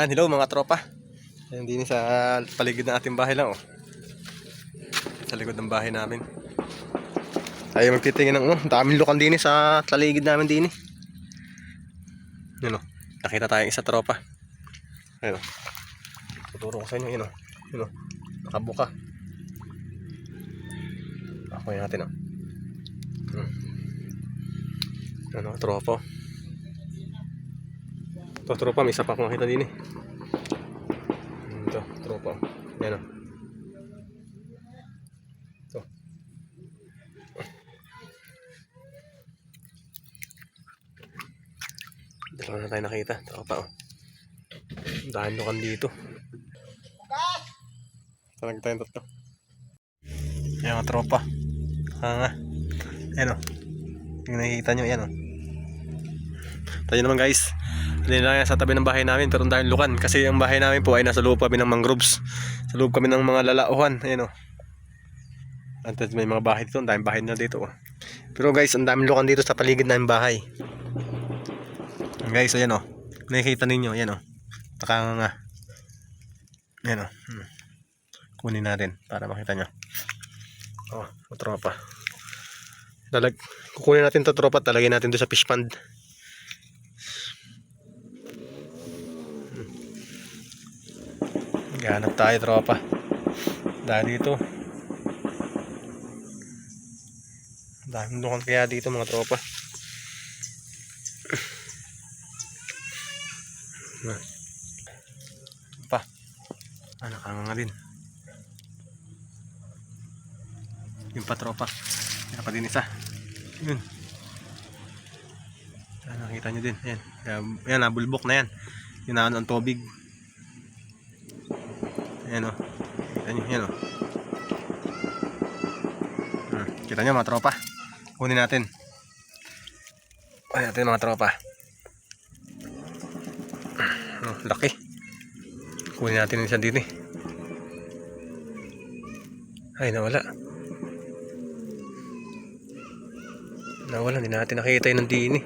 Ah, hello mga tropa. Ayan din sa paligid ng ating bahay lang oh. Sa likod ng bahay namin. Tayo magtitingin ng oh, daming lukan din eh sa paligid namin din eh. Yun oh. Nakita tayong isa tropa. Ayun oh. Tuturo ko sa inyo yun oh. Yun oh. Nakabuka. Ako natin oh. Hmm. Ano, tropa. Oh. Ito, tropa, may isa pa akong nakita din eh. Ito, tropa. Yan o. Ito. Dalawa na tayo nakita, tropa o. Dahil lukan dito. Talagang tayong tatlo. Yan mga tropa. Hanga. Yan o. Yung nakikita nyo, yan o. Tayo naman guys. Yan sa tabi ng bahay namin pero dahil lukan kasi ang bahay namin po ay nasa loob kami ng mangroves. Sa loob kami ng mga lalauhan. Ayan o. At may mga bahay dito. Ang daming bahay na dito. oh. Pero guys, ang daming lukan dito sa paligid ng bahay. Guys, ayan o. Nakikita ninyo. Ayan o. Nakanganga. Ayan o. Hmm. Kunin natin para makita nyo. Oh, tropa. Dalag, kukunin natin to tropa. Talagay natin doon sa fish pond. Ganap tayo tropa. Dahil dito. Dahil doon kaya dito mga tropa. Ah. Pa. Ah, nakanganga din. Yung pa tropa. Meron pa din isa. Yun. Ah, nakita nyo din. Ayan. Ayan, nabulbok na yan. Yun na ang tubig. Ayan o. Kita nyo, yan o. Hmm, kita nyo mga tropa. Kunin natin. Kunin natin mga tropa. Oh, laki. Kunin natin isa din eh. Ay, nawala. Nawala, hindi natin nakita yun ng diin eh.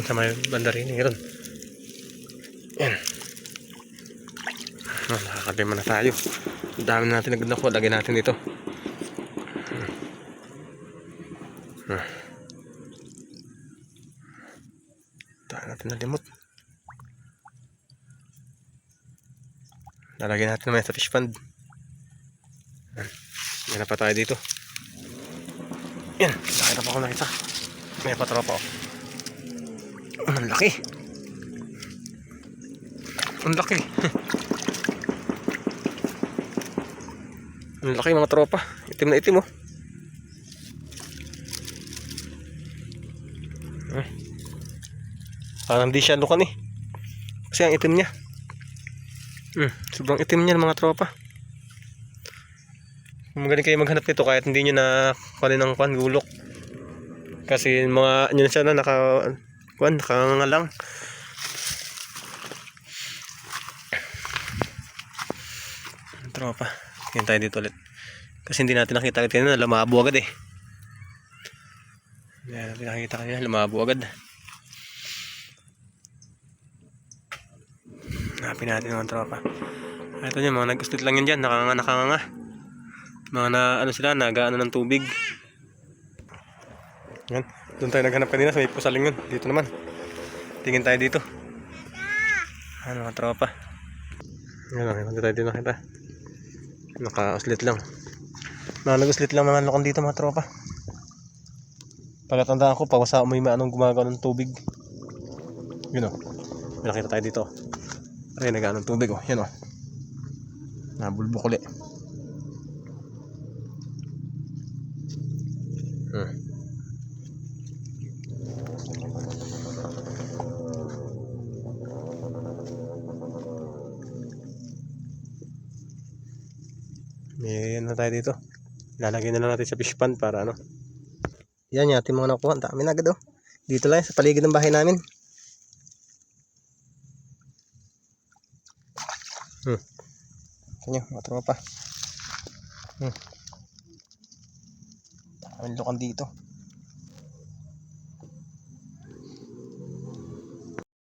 Sa may banda rin eh, ron. Yan. Oh, nakakabima na tayo. Dami natin nagdako. Lagyan natin dito. Hmm. Dami natin na limot. Lalagyan natin naman sa fish pond. Yan. Yan na pa tayo dito. Yan. Laki na pa ako nakita. May patropa ako. Ang laki. Ang laki. Ang laki mga tropa. Itim na itim oh. Ah. Parang di siya lukan eh. Kasi ang itim niya. Hmm, sobrang itim niya mga tropa. Magaling kayo maghanap nito kahit hindi nyo na kunin ng kwan, gulok. Kasi mga yun siya na naka kwan, nakanganga lang. Tropa. Yan tayo dito ulit. Kasi hindi natin nakita kanina, lumabo agad eh. Hindi natin nakita kanina, lumabo agad. Hanapin natin mga tropa. Ito nyo, mga nag-uslit lang yun dyan, nakanganga, nakanganga. Mga na, ano sila, nagaano ng tubig. Yan. Doon tayo naghanap kanina sa may pusaling yun. Dito naman. Tingin tayo dito. Ano mga tropa. Yan. Punta tayo dito nakita. Naka-uslit lang. Mga nag-uslit lang mga lokon dito mga tropa. Pagkatandaan ko, pag sa may anong gumagawa ng tubig. Yun o. May nakita tayo dito. Ay, nag ng tubig o. Yan o. Nabulbok uli. Hmm. May ano tayo dito. Lalagyan na lang natin sa fish pond para ano. Yan yung ating mga nakuha. Ang dami na agad oh. Dito lang sa paligid ng bahay namin. Hmm. Kanya, mga tropa. Hmm. Dami lukan dito.